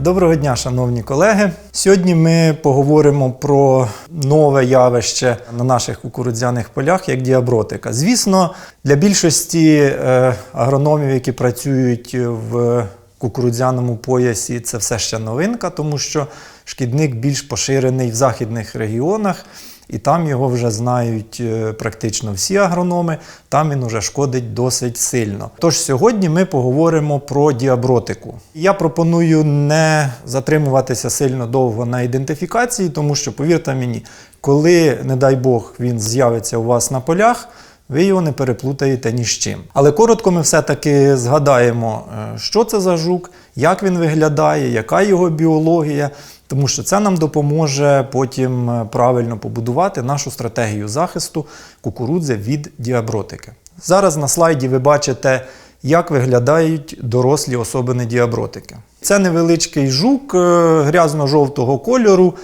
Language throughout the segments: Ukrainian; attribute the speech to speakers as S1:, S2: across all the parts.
S1: Доброго дня, шановні колеги. Сьогодні ми поговоримо про нове явище на наших кукурудзяних полях, як діабротика. Звісно, для більшості е, агрономів, які працюють в кукурудзяному поясі, це все ще новинка, тому що шкідник більш поширений в західних регіонах. І там його вже знають е, практично всі агрономи, там він вже шкодить досить сильно. Тож сьогодні ми поговоримо про діабротику. Я пропоную не затримуватися сильно довго на ідентифікації, тому що, повірте мені, коли, не дай Бог, він з'явиться у вас на полях. Ви його не переплутаєте ні з чим. Але коротко ми все-таки згадаємо, е, що це за жук, як він виглядає, яка його біологія, тому що це нам допоможе потім е, правильно побудувати нашу стратегію захисту кукурудзи від діабротики. Зараз на слайді ви бачите, як виглядають дорослі особини діабротики. Це невеличкий жук е, грязно-жовтого кольору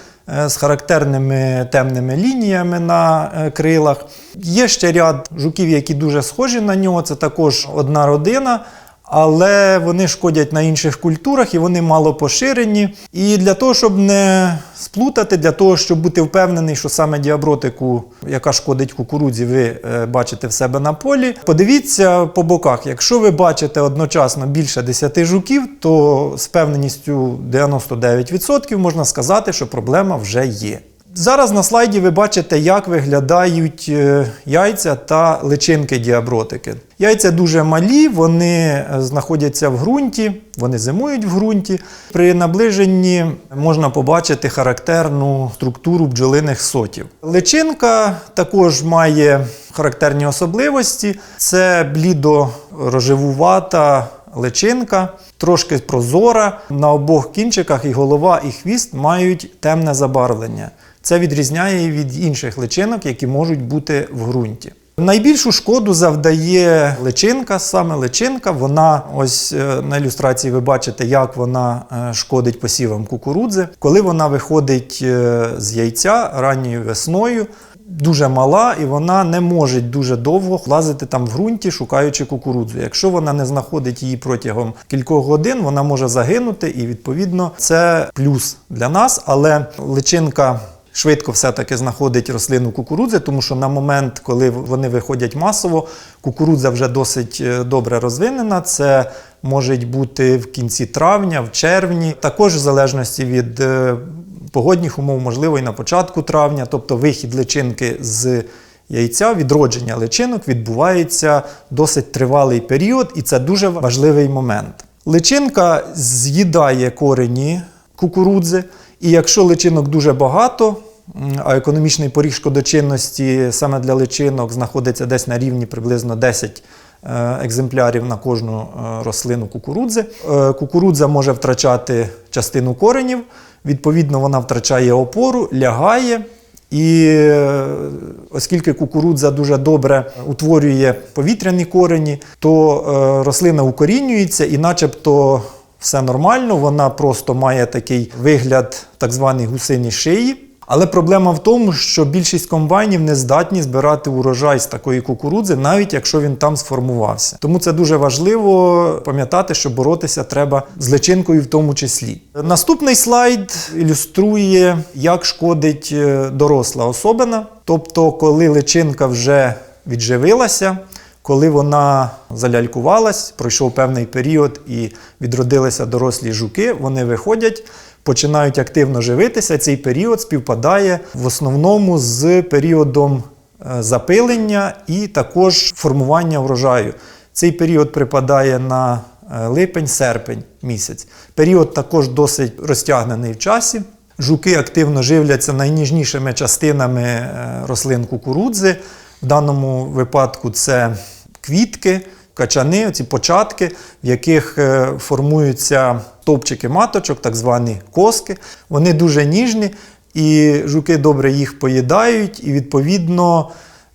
S1: з характерними темними лініями на е, крилах. Є ще ряд жуків, які дуже схожі на нього. Це також одна родина. Але вони шкодять на інших культурах і вони мало поширені. І для того, щоб не сплутати, для того, щоб бути впевнений, що саме діабротику, яка шкодить кукурудзі, ви е, бачите в себе на полі. Подивіться по боках. Якщо ви бачите одночасно більше 10 жуків, то з певненістю 99% можна сказати, що проблема вже є. Зараз на слайді ви бачите, як виглядають е, яйця та личинки діабротики. Яйця дуже малі, вони е, знаходяться в ґрунті, вони зимують в ґрунті. При наближенні можна побачити характерну структуру бджолиних сотів. Личинка також має характерні особливості: це блідо-рожевувата личинка, трошки прозора. На обох кінчиках і голова, і хвіст мають темне забарвлення. Це відрізняє від інших личинок, які можуть бути в ґрунті. Найбільшу шкоду завдає личинка, саме личинка. Вона ось е, на ілюстрації ви бачите, як вона е, шкодить посівам кукурудзи. Коли вона виходить е, з яйця ранньою весною, дуже мала і вона не може дуже довго лазити там в ґрунті, шукаючи кукурудзу. Якщо вона не знаходить її протягом кількох годин, вона може загинути, і відповідно це плюс для нас. Але личинка швидко все-таки знаходить рослину кукурудзи, тому що на момент, коли вони виходять масово, кукурудза вже досить е, добре розвинена. Це може бути в кінці травня, в червні, також в залежності від е, погодних умов, можливо, і на початку травня, тобто вихід личинки з яйця, відродження личинок відбувається досить тривалий період, і це дуже важливий момент. Личинка з'їдає корені кукурудзи, і якщо личинок дуже багато, а економічний поріг шкодочинності саме для личинок знаходиться десь на рівні приблизно 10 е, екземплярів на кожну е, рослину кукурудзи. Е, Кукурудза може втрачати частину коренів, відповідно, вона втрачає опору, лягає. І оскільки кукурудза дуже добре утворює повітряні корені, то рослина укорінюється і начебто все нормально, вона просто має такий вигляд так званий гусині шиї. Але проблема в тому, що більшість комбайнів не здатні збирати урожай з такої кукурудзи, навіть якщо він там сформувався. Тому це дуже важливо пам'ятати, що боротися треба з личинкою в тому числі. Наступний слайд ілюструє, як шкодить е, доросла особина, тобто, коли личинка вже відживилася. Коли вона залялькувалась, пройшов певний період і відродилися дорослі жуки, вони виходять, починають активно живитися. Цей період співпадає в основному з періодом е, запилення і також формування врожаю. Цей період припадає на е, липень-серпень місяць. Період також досить розтягнений в часі. Жуки активно живляться найніжнішими частинами е, рослин кукурудзи. В даному випадку це квітки, качани, ці початки, в яких е, формуються топчики маточок, так звані коски. Вони дуже ніжні, і жуки добре їх поїдають, і відповідно.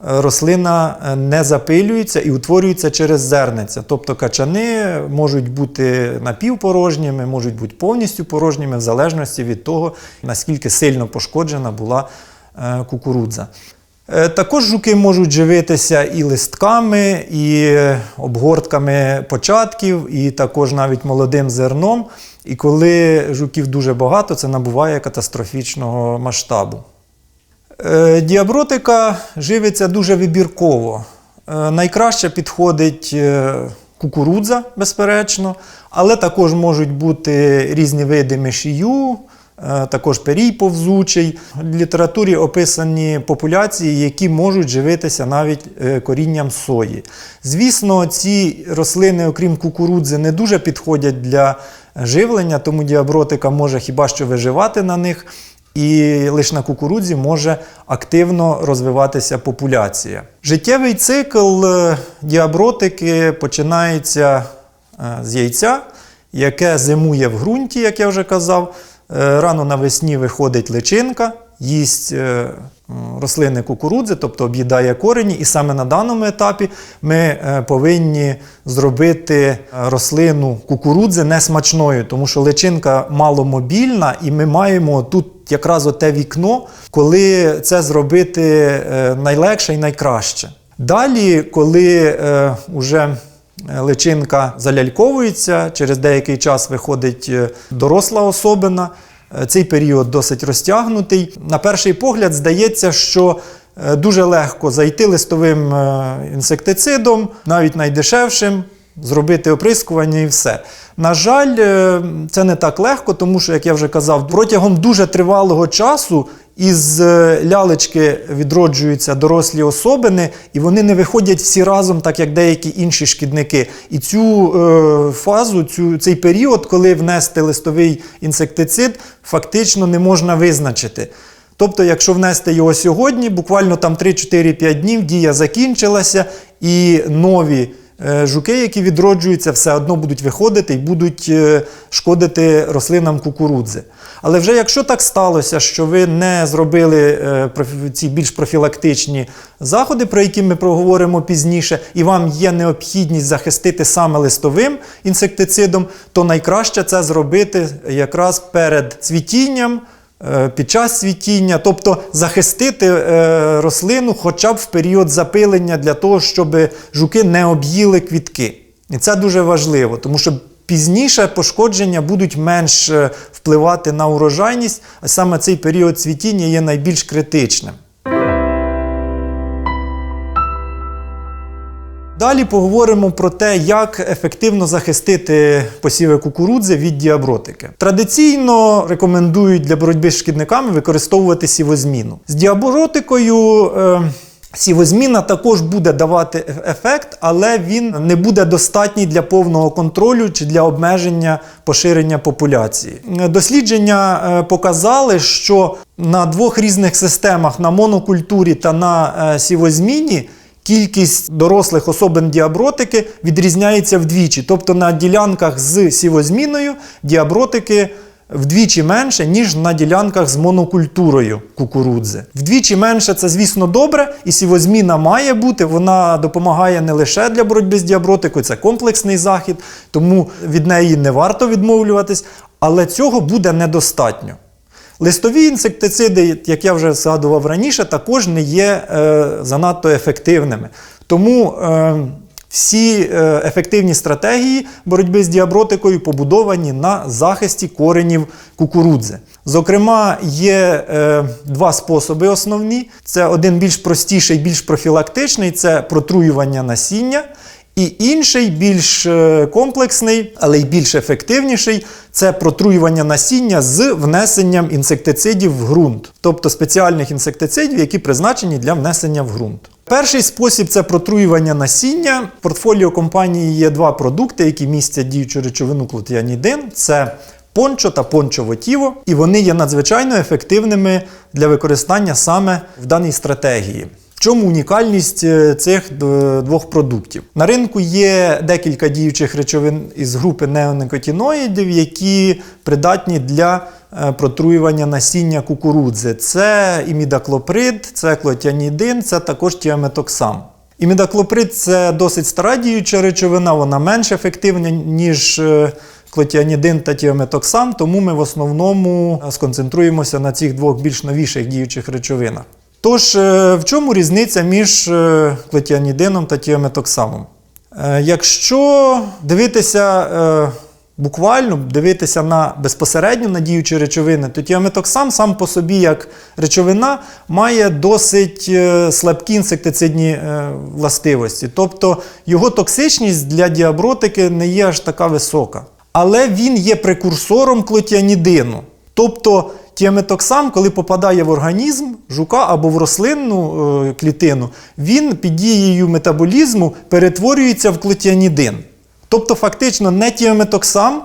S1: Е, рослина е, не запилюється і утворюється через зерниця. Тобто качани можуть бути напівпорожніми, можуть бути повністю порожніми, в залежності від того, наскільки сильно пошкоджена була кукурудза. Е, Також жуки можуть живитися і листками, і обгортками початків, і також навіть молодим зерном. І коли жуків дуже багато, це набуває катастрофічного масштабу. Е, Діабротика живиться дуже вибірково. Е, Найкраще підходить е, кукурудза, безперечно, але також можуть бути різні види мишію, е, також перій повзучий. В літературі описані популяції, які можуть живитися навіть е, корінням сої. Звісно, ці рослини, окрім кукурудзи, не дуже підходять для живлення, тому діабротика може хіба що виживати на них. І лише на кукурудзі може активно розвиватися популяція. Життєвий цикл е, діабротики починається е, з яйця, яке зимує в ґрунті, як я вже казав. Е, Рано навесні виходить личинка, їсть е, рослини кукурудзи, тобто об'їдає корені. І саме на даному етапі ми е, повинні зробити рослину кукурудзи несмачною, тому що личинка маломобільна, і ми маємо тут якраз оте вікно, коли це зробити найлегше і найкраще. Далі, коли е, уже личинка заляльковується, через деякий час виходить е, доросла особина. Е, Цей період досить розтягнутий. На перший погляд здається, що е, дуже легко зайти листовим е, інсектицидом, навіть найдешевшим, зробити оприскування і все. На жаль, е, це не так легко, тому що, як я вже казав, протягом дуже тривалого часу із е, лялечки відроджуються дорослі особини, і вони не виходять всі разом, так як деякі інші шкідники. І цю е, фазу, цю, цей період, коли внести листовий інсектицид, фактично не можна визначити. Тобто, якщо внести його сьогодні, буквально там 3-4-5 днів дія закінчилася, і нові жуки, які відроджуються, все одно будуть виходити і будуть е, шкодити рослинам кукурудзи. Але вже якщо так сталося, що ви не зробили е, ці більш профілактичні заходи, про які ми проговоримо пізніше, і вам є необхідність захистити саме листовим інсектицидом, то найкраще це зробити якраз перед цвітінням. Е, Під час цвітіння, тобто захистити е, рослину хоча б в період запилення для того, щоб жуки не об'їли квітки. І це дуже важливо, тому що пізніше пошкодження будуть менш е, впливати на урожайність, а саме цей період цвітіння є найбільш критичним. Далі поговоримо про те, як ефективно захистити посіви кукурудзи від діабротики. Традиційно рекомендують для боротьби з шкідниками використовувати сівозміну. З діабротикою. Е, Сівозміна також буде давати ефект, але він не буде достатній для повного контролю чи для обмеження поширення популяції. Дослідження е, показали, що на двох різних системах на монокультурі та на е, сівозміні кількість дорослих особин діабротики відрізняється вдвічі. Тобто на ділянках з сівозміною діабротики вдвічі менше, ніж на ділянках з монокультурою кукурудзи. Вдвічі менше це, звісно, добре, і сівозміна має бути. Вона допомагає не лише для боротьби з діабротикою, це комплексний захід, тому від неї не варто відмовлюватись, але цього буде недостатньо. Листові інсектициди, як я вже згадував раніше, також не є е, занадто ефективними. Тому е, всі е, ефективні стратегії боротьби з діабротикою побудовані на захисті коренів кукурудзи. Зокрема, є е, два способи основні: це один більш простіший, більш профілактичний це протруювання насіння. І інший, більш е, комплексний, але й більш ефективніший це протруювання насіння з внесенням інсектицидів в ґрунт, тобто спеціальних інсектицидів, які призначені для внесення в ґрунт. Перший спосіб це протруювання насіння. В портфоліо компанії є два продукти, які містять діючу речовину клотіанідин. Це пончо та пончо-вотіво, і вони є надзвичайно ефективними для використання саме в даній стратегії. Чому унікальність е, цих двох продуктів? На ринку є декілька діючих речовин із групи неоникотиноїдів, які придатні для е, протруювання насіння кукурудзи. Це імідаклоприд, це клотіанідин, це також тіаметоксам. Імідаклоприд це досить стара діюча речовина, вона менш ефективна, ніж е, клотіанідин та тіаметоксам, тому ми в основному е, сконцентруємося на цих двох більш новіших діючих речовинах. Тож, е, в чому різниця між е, клетіанідином та тіаметоксамом? Е, Якщо дивитися буквально, дивитися на безпосередньо на діючі речовини, то тіаметоксам сам по собі, як речовина, має досить слабкі інсектицидні властивості. Тобто його токсичність для діабротики не є аж така висока. Але він є прекурсором клотіанідину. Тобто тіаметоксам, коли попадає в організм жука або в рослинну е, клітину, він під дією метаболізму перетворюється в клотіанідин. Тобто, фактично, не тіаметоксам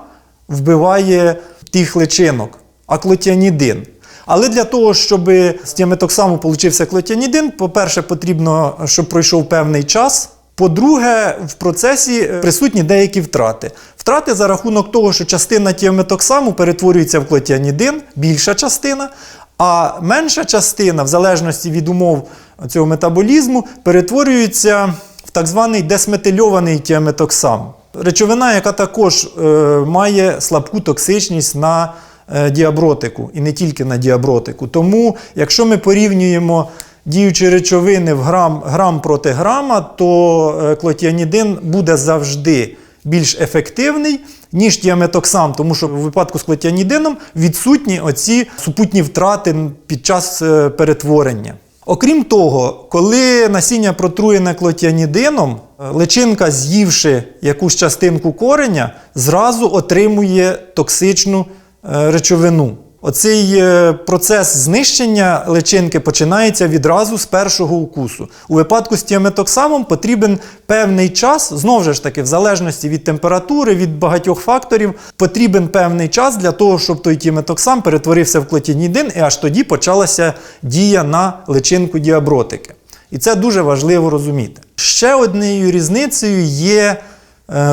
S1: вбиває тих личинок, а клотіанідин. Але для того, щоб з тіаметоксаму получився клотіанідин, по-перше, потрібно, щоб пройшов певний час. По-друге, в процесі е, присутні деякі втрати. Втрати за рахунок того, що частина тіаметоксаму перетворюється в клотіанідин, більша частина, а менша частина, в залежності від умов цього метаболізму, перетворюється в так званий десметильований тіаметоксам. Речовина, яка також е, має слабку токсичність на е, діабротику і не тільки на діабротику. Тому, якщо ми порівнюємо діючі речовини в грам, грам проти грама, то е, клотіанідин буде завжди більш ефективний, ніж тіаметоксам, тому що в випадку з клотіанідином відсутні оці супутні втрати під час е, перетворення. Окрім того, коли насіння протруєне клотіанідином, е, личинка, з'ївши якусь частинку кореня, зразу отримує токсичну е, речовину. Оцей е, процес знищення личинки починається відразу з першого укусу. У випадку з тіаметоксамом потрібен певний час, знову ж таки, в залежності від температури, від багатьох факторів, потрібен певний час для того, щоб той тіаметоксам перетворився в клотінідин, і аж тоді почалася дія на личинку діабротики. І це дуже важливо розуміти. Ще однією різницею є е,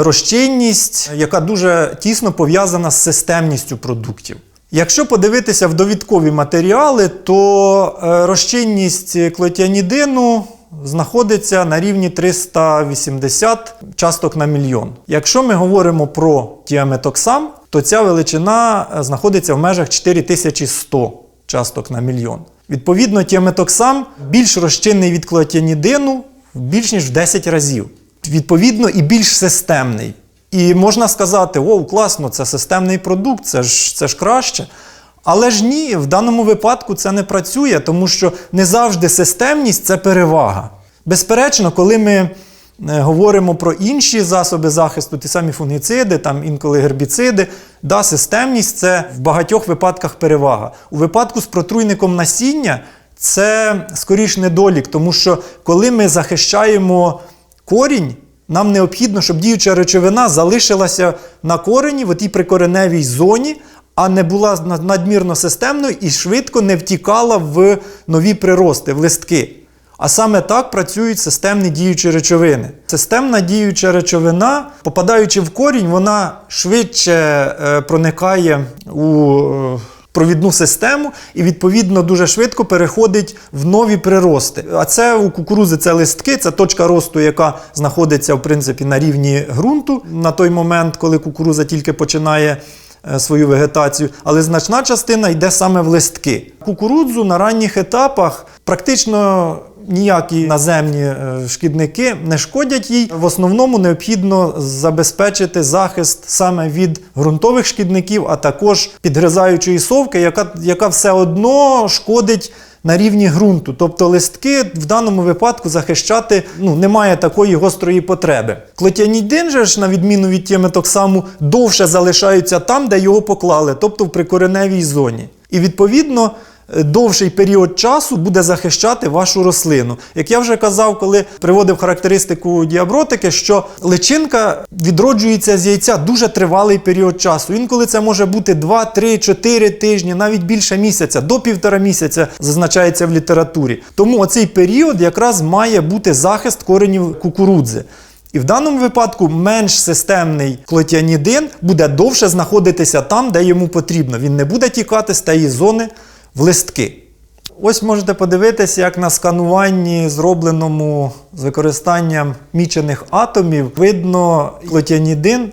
S1: розчинність, яка дуже тісно пов'язана з системністю продуктів. Якщо подивитися в довідкові матеріали, то е, розчинність клотіанідину знаходиться на рівні 380 часток на мільйон. Якщо ми говоримо про тіаметоксам, то ця величина е, знаходиться в межах 4100 часток на мільйон. Відповідно, тіаметоксам більш розчинний від клотіанідину більш ніж в 10 разів. Відповідно, і більш системний. І можна сказати, о, класно, це системний продукт, це ж, це ж краще. Але ж ні, в даному випадку це не працює, тому що не завжди системність це перевага. Безперечно, коли ми е, говоримо про інші засоби захисту, ті самі фунгіциди, там інколи гербіциди, да, системність це в багатьох випадках перевага. У випадку з протруйником насіння це скоріш недолік, тому що коли ми захищаємо корінь, нам необхідно, щоб діюча речовина залишилася на корені, в тій прикореневій зоні, а не була надмірно системною і швидко не втікала в нові прирости, в листки. А саме так працюють системні діючі речовини. Системна діюча речовина, попадаючи в корінь, вона швидше е, проникає у е, провідну систему і, відповідно, дуже швидко переходить в нові прирости. А це у кукурузи це листки, це точка росту, яка знаходиться в принципі на рівні ґрунту на той момент, коли кукуруза тільки починає. е, Свою вегетацію, але значна частина йде саме в листки. Кукурудзу на ранніх етапах практично ніякі наземні е, шкідники не шкодять їй. В основному необхідно забезпечити захист саме від ґрунтових шкідників, а також підгризаючої совки, яка, яка все одно шкодить. На рівні ґрунту, тобто листки в даному випадку захищати ну, немає такої гострої потреби. Клотіанідин же ж, на відміну від тіаметоксаму, довше залишаються там, де його поклали, тобто в прикореневій зоні. І відповідно довший період часу буде захищати вашу рослину. Як я вже казав, коли приводив характеристику діабротики, що личинка відроджується з яйця дуже тривалий період часу. Інколи це може бути 2, 3, 4 тижні, навіть більше місяця, до півтора місяця зазначається в літературі. Тому оцей період якраз має бути захист коренів кукурудзи. І в даному випадку менш системний клотіанідин буде довше знаходитися там, де йому потрібно. Він не буде тікати з тієї зони в листки. Ось можете подивитися, як на скануванні, зробленому з використанням мічених атомів, видно клотіанідин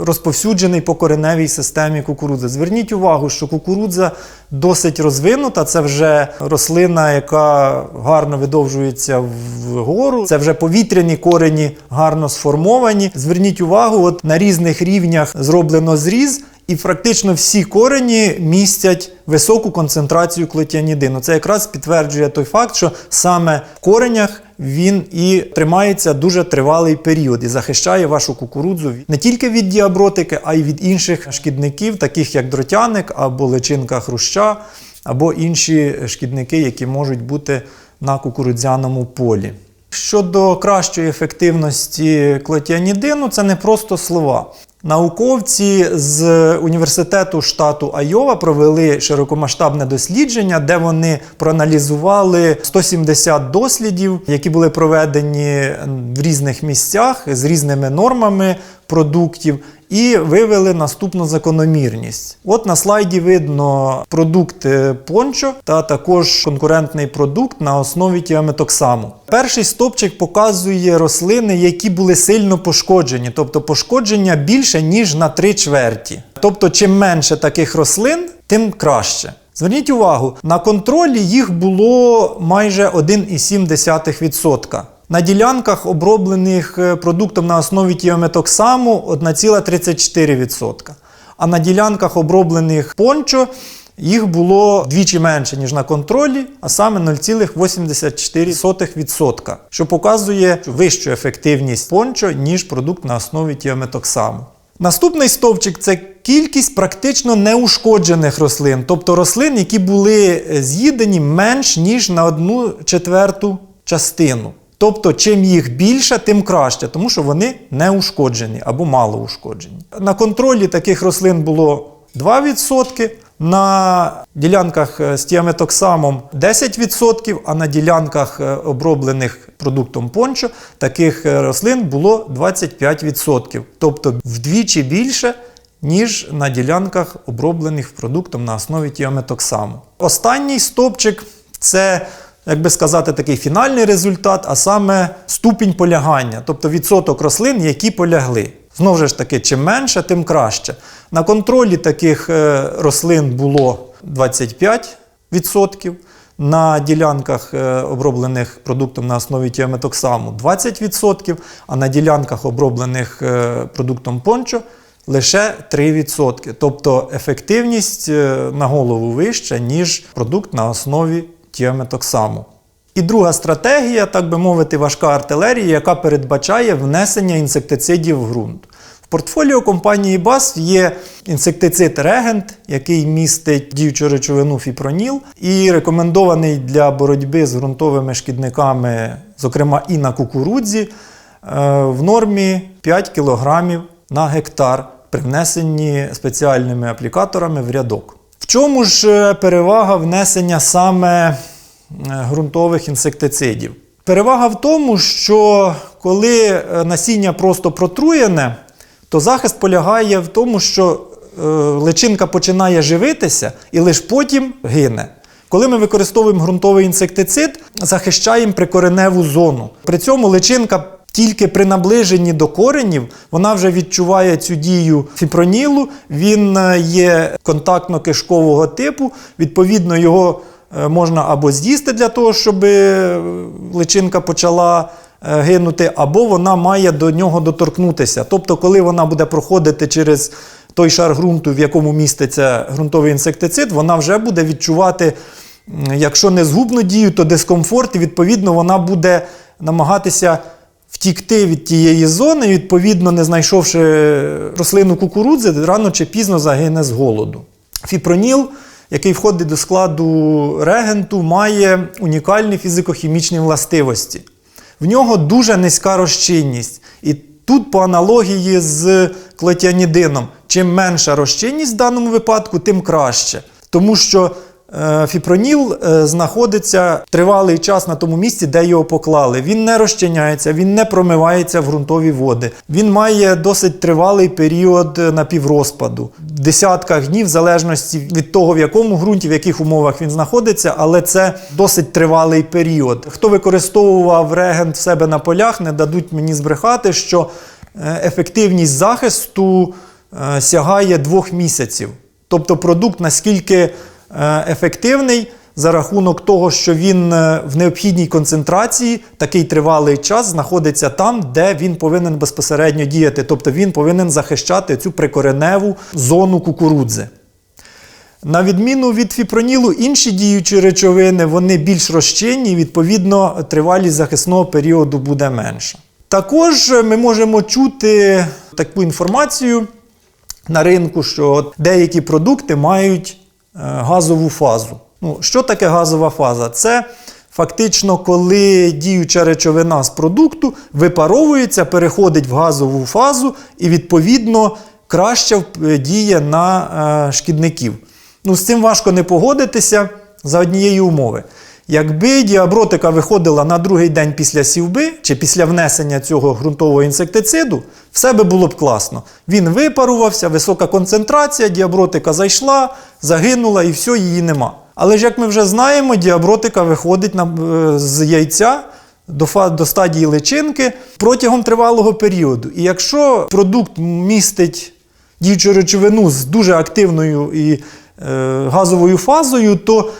S1: розповсюджений по кореневій системі кукурудзи. Зверніть увагу, що кукурудза досить розвинута. Це вже рослина, яка гарно видовжується вгору. Це вже повітряні корені гарно сформовані. Зверніть увагу, от на різних рівнях зроблено зріз. І практично всі корені містять високу концентрацію клотіанідину. Це якраз підтверджує той факт, що саме в коренях він і тримається дуже тривалий період і захищає вашу кукурудзу не тільки від діабротики, а й від інших шкідників, таких як дротяник або личинка хруща, або інші шкідники, які можуть бути на кукурудзяному полі. Щодо кращої ефективності клотіанідину, це не просто слова. Науковці з університету штату Айова провели широкомасштабне дослідження, де вони проаналізували 170 дослідів, які були проведені в різних місцях з різними нормами продуктів. І вивели наступну закономірність. От на слайді видно продукт пончо та також конкурентний продукт на основі тіаметоксаму. Перший стопчик показує рослини, які були сильно пошкоджені, тобто пошкодження більше ніж на три чверті. Тобто, чим менше таких рослин, тим краще. Зверніть увагу, на контролі їх було майже 1,7%. На ділянках, оброблених е, продуктом на основі тіометоксаму 1,34%. А на ділянках, оброблених пончо, їх було двічі менше, ніж на контролі, а саме 0,84%, що показує вищу ефективність пончо, ніж продукт на основі тіометоксаму. Наступний стовпчик це кількість практично неушкоджених рослин, тобто рослин, які були з'їдені менш ніж на одну четверту частину. Тобто, чим їх більше, тим краще, тому що вони не ушкоджені або мало ушкоджені. На контролі таких рослин було 2%, на ділянках з тіаметоксамом 10%, а на ділянках е, оброблених продуктом пончо таких е, рослин було 25%. Тобто вдвічі більше, ніж на ділянках оброблених продуктом на основі тіаметоксаму. Останній стопчик це як би сказати, такий фінальний результат, а саме ступінь полягання, тобто відсоток рослин, які полягли. Знову ж таки, чим менше, тим краще. На контролі таких е, рослин було 25%. На ділянках е, оброблених продуктом на основі тіаметоксаму 20%, а на ділянках оброблених е, продуктом пончо лише 3%. Тобто ефективність на голову вища, ніж продукт на основі тіаметоксаму. І друга стратегія, так би мовити, важка артилерія, яка передбачає внесення інсектицидів в ґрунт. В портфоліо компанії BASF є інсектицид Регент, який містить діючу речовину фіпроніл і рекомендований для боротьби з ґрунтовими шкідниками, зокрема і на кукурудзі, е, в нормі 5 кг на гектар при внесенні спеціальними аплікаторами в рядок чому ж е, перевага внесення саме е, ґрунтових інсектицидів? Перевага в тому, що коли е, насіння просто протруєне, то захист полягає в тому, що личинка починає живитися і лише потім гине. Коли ми використовуємо ґрунтовий інсектицид, захищаємо прикореневу зону. При цьому личинка тільки при наближенні до коренів вона вже відчуває цю дію фіпронілу, він е, є контактно-кишкового типу, відповідно, його е, можна або з'їсти для того, щоб е, личинка почала гинути, або вона має до нього доторкнутися. Тобто, коли вона буде проходити через той шар ґрунту, в якому міститься ґрунтовий інсектицид, вона вже буде відчувати, якщо не згубну дію, то дискомфорт, і відповідно вона буде намагатися втікти від тієї зони, відповідно, не знайшовши рослину кукурудзи, рано чи пізно загине з голоду. Фіпроніл, який входить до складу регенту, має унікальні фізико-хімічні властивості. В нього дуже низька розчинність. І тут, по аналогії з клетіанідином, чим менша розчинність в даному випадку, тим краще. Тому що фіпроніл е, знаходиться тривалий час на тому місці, де його поклали. Він не розчиняється, він не промивається в ґрунтові води. Він має досить тривалий період напіврозпаду, в десятках днів, в залежності від того, в якому ґрунті, в яких умовах він знаходиться, але це досить тривалий період. Хто використовував регент в себе на полях, не дадуть мені збрехати, що е, ефективність захисту е, сягає двох місяців. Тобто продукт наскільки е, ефективний за рахунок того, що він е, в необхідній концентрації такий тривалий час знаходиться там, де він повинен безпосередньо діяти. Тобто він повинен захищати цю прикореневу зону кукурудзи. На відміну від фіпронілу, інші діючі речовини вони більш розчинні, відповідно, тривалість захисного періоду буде менша. Також ми можемо чути таку інформацію на ринку, що деякі продукти мають е, газову фазу. Ну, що таке газова фаза? Це фактично, коли діюча речовина з продукту випаровується, переходить в газову фазу і, відповідно, краще діє на е, шкідників. Ну, з цим важко не погодитися за однієї умови. Якби діабротика виходила на другий день після сівби чи після внесення цього ґрунтового інсектициду, все би було б класно. Він випарувався, висока концентрація, діабротика зайшла, загинула і все, її нема. Але ж як ми вже знаємо, діабротика виходить на, е, з яйця до, до стадії личинки протягом тривалого періоду. І якщо продукт містить діючу речовину з дуже активною і е, газовою фазою, то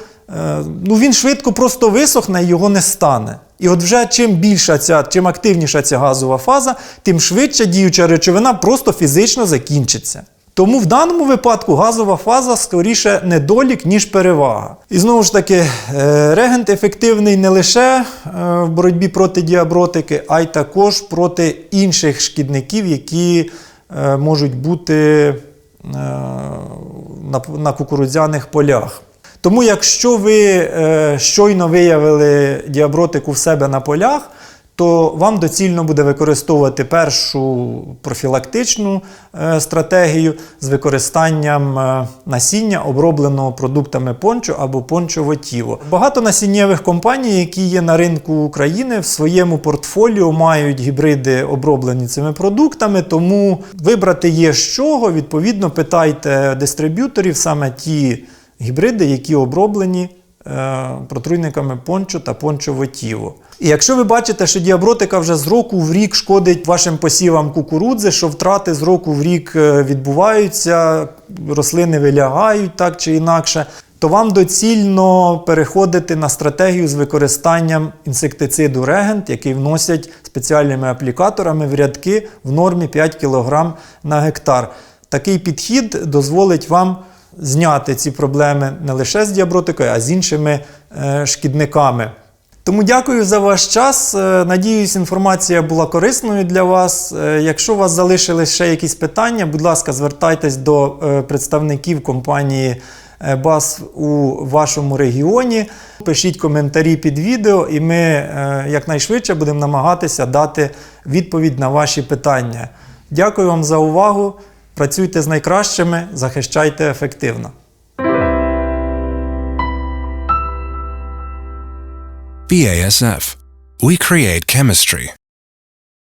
S1: ну, він швидко просто висохне і його не стане. І от вже чим більша ця, чим активніша ця газова фаза, тим швидше діюча речовина просто фізично закінчиться. Тому в даному випадку газова фаза скоріше недолік, ніж перевага. І знову ж таки, е, регент ефективний не лише е, в боротьбі проти діабротики, а й також проти інших шкідників, які е, можуть бути е, на кукурудзяних полях. Тому, якщо ви е, щойно виявили діабротику в себе на полях, то вам доцільно буде використовувати першу профілактичну е, стратегію з використанням е, насіння, обробленого продуктами пончо або пончово тіво. Багато насіннєвих компаній, які є на ринку України, в своєму портфоліо мають гібриди оброблені цими продуктами, тому вибрати є з чого. Відповідно, питайте дистриб'юторів саме ті гібриди, які оброблені е, протруйниками пончо та пончово тіво. І якщо ви бачите, що діабротика вже з року в рік шкодить вашим посівам кукурудзи, що втрати з року в рік е, відбуваються, рослини вилягають так чи інакше, то вам доцільно переходити на стратегію з використанням інсектициду регент, який вносять спеціальними аплікаторами в рядки в нормі 5 кг на гектар. Такий підхід дозволить вам зняти ці проблеми не лише з діабротикою, а з іншими е, шкідниками. Тому дякую за ваш час. Е, Надіюсь, інформація була корисною для вас. Е, Якщо у вас залишились ще якісь питання, будь ласка, звертайтесь до представників компанії БАС у вашому регіоні. Пишіть коментарі під відео, і ми якнайшвидше будемо намагатися дати відповідь на ваші питання. Дякую вам за увагу. Працюйте з найкращими, захищайте ефективно.
S2: BASF. We create chemistry.